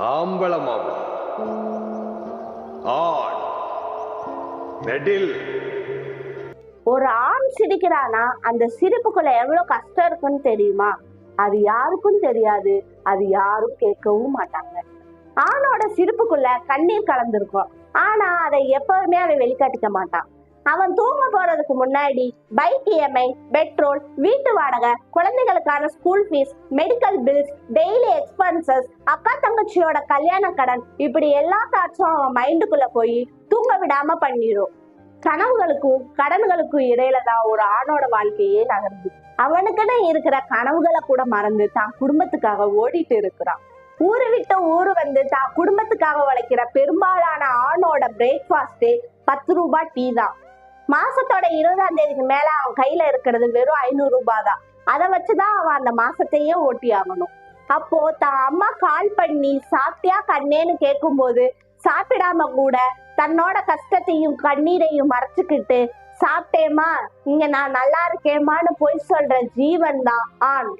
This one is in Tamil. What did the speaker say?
ஆம்பளமாவும் ஆண். நெடில். ஒரு ஆண் சிரிக்கிறானா அந்த சிரிப்புக்குள்ள எவ்வளவு கஷ்டம் இருக்குன்னு தெரியுமா? அது யாருக்கும் தெரியாது. அது யாரும் கேட்கவும் மாட்டாங்க. ஆணோட சிரிப்புக்குள்ள கண்ணீர் கலந்துருக்கும். ஆனா அதை எப்பவுமே அதை வெளிக்காட்டிக்க மாட்டான். அவன் தூங்க போறதுக்கு முன்னாடி பைக் இஎம்ஐ பெட்ரோல் வீட்டு வாடகை குழந்தைகளுக்கான school fees medical bills daily expenses அக்கா தங்கச்சியோட கல்யாண கடன் இப்படி எல்லா தாட்சும் அவன் மைண்டுக்குள்ள போய் தூங்க விடாம பண்ணிடும் கனவுகளுக்கும் கடன்களுக்கும் இடையில தான் ஒரு ஆணோட வாழ்க்கையே நகர்ந்து அவனுக்குன்னு இருக்கிற கனவுகளை கூட மறந்து தான் குடும்பத்துக்காக ஓடிட்டு இருக்கிறான். ஊரு விட்டு ஊரு வந்து தான் குடும்பத்துக்காக உழைக்கிற பெரும்பாலான ஆணோட பிரேக்ஃபாஸ்டே பத்து ரூபாய் டீ தான். மாசத்தோட இருபதாம் தேதிக்கு மேல அவன் கையில இருக்கிறது வெறும் ஐநூறு ரூபாய் தான் அதை வச்சுதான் அவன் அந்த மாசத்தையே ஓட்டி ஆகணும் அப்போ தான் அம்மா கால் பண்ணி சாப்பிட்டியா கண்ணேன்னு கேட்கும்போது சாப்பிடாம கூட தன்னோட கஷ்டத்தையும் கண்ணீரையும் மறைச்சுக்கிட்டு சாப்பிட்டேமா இங்க நான் நல்லா இருக்கேமான்னு பொய் சொல்ற ஜீவன் தான் ஆண்.